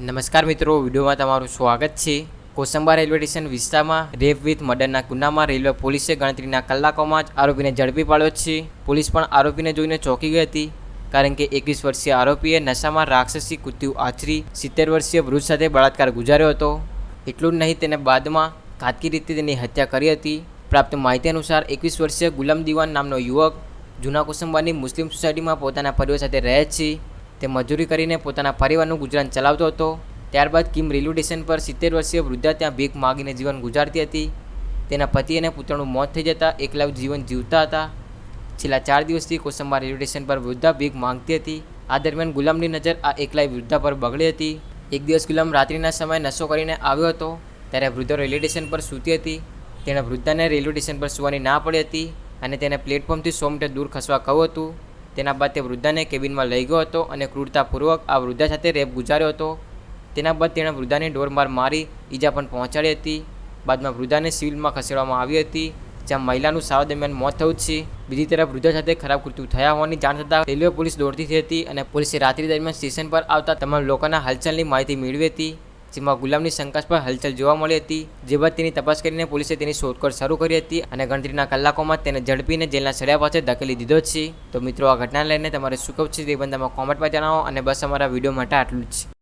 નમસ્કાર મિત્રો, વિડીયોમાં તમારું સ્વાગત છે. કોસંબા રેલવે સ્ટેશન વિસ્તારમાં રેપ વિથ મર્ડરના ગુનામાં રેલવે પોલીસે ગણતરીના કલાકોમાં જ આરોપીને ઝડપી પાડ્યો છે. પોલીસ પણ આરોપીને જોઈને ચોંકી ગઈ હતી, કારણ કે એકવીસ વર્ષીય આરોપીએ નશામાં રાક્ષસી કૃત્યુ આચરી સિત્તેર વર્ષીય વૃદ્ધ સાથે બળાત્કાર ગુજાર્યો હતો. એટલું જ નહીં, તેને બાદમાં ઘાતકી રીતે તેની હત્યા કરી હતી. પ્રાપ્ત માહિતી અનુસાર, એકવીસ વર્ષીય ગુલામ દિવાન નામનો યુવક જૂના કોસંબાની મુસ્લિમ સોસાયટીમાં પોતાના પરિવાર સાથે રહે છે. તે મજૂરી કરીને પોતાના પરિવારનું ગુજરાન ચલાવતો હતો. ત્યારબાદ કિમ રેલવે સ્ટેશન પર સિત્તેર વર્ષીય વૃદ્ધા ત્યાં ભીખ માગીને જીવન ગુજારતી હતી. તેના પતિ અને પુત્રનું મોત થઈ જતાં એકલા જીવન જીવતા હતા. છેલ્લા ચાર દિવસથી કોસંબા રેલવે સ્ટેશન પર વૃદ્ધા ભીખ માંગતી હતી. આ દરમિયાન ગુલામની નજર આ એકલાય વૃદ્ધા પર બગડી હતી. એક દિવસ ગુલામ રાત્રિના સમયે નશો કરીને આવ્યો હતો. ત્યારે વૃદ્ધો રેલવે સ્ટેશન પર સૂતી હતી. તેણે વૃદ્ધાને રેલવે સ્ટેશન પર સુવાની ના પડી હતી અને તેને પ્લેટફોર્મથી સો મીટર દૂર ખસવા કહ્યું હતું. તેના બાદ તે વૃદ્ધાને કેબિનમાં લઈ ગયો હતો અને ક્રૂરતાપૂર્વક આ વૃદ્ધા સાથે રેપ ગુજાર્યો હતો. તેના બાદ તેણે વૃદ્ધાને ડોરમાર મારી ઈજા પણ પહોંચાડી હતી. બાદમાં વૃદ્ધાને સિવિલમાં ખસેડવામાં આવી હતી, જ્યાં મહિલાનું સારવાર દરમિયાન મોત થયું છે. બીજી તરફ વૃદ્ધા સાથે ખરાબ કૃત્યુ થયા હોવાની જાણ થતાં રેલવે પોલીસ દોડતી થઈ હતી અને પોલીસે રાત્રિ દરમિયાન સ્ટેશન પર આવતા તમામ લોકોના હલચલની માહિતી મેળવી હતી. જેમાં ગુલામની શંકાસ્પદ હલચલ જોવા મળી હતી, જે બાદ તેની તપાસ કરીને પોલીસે તેની શોધખોળ શરૂ કરી હતી અને ગણતરીના કલાકોમાં તેને ઝડપીને જેલના સળિયા પાસે ધકેલી દીધો છે. તો મિત્રો, આ ઘટનાને લઈને તમારે શું કહું છે તે બંધામાં કોમેન્ટમાં જણાવો અને બસ અમારા વીડિયો માટે આટલું જ.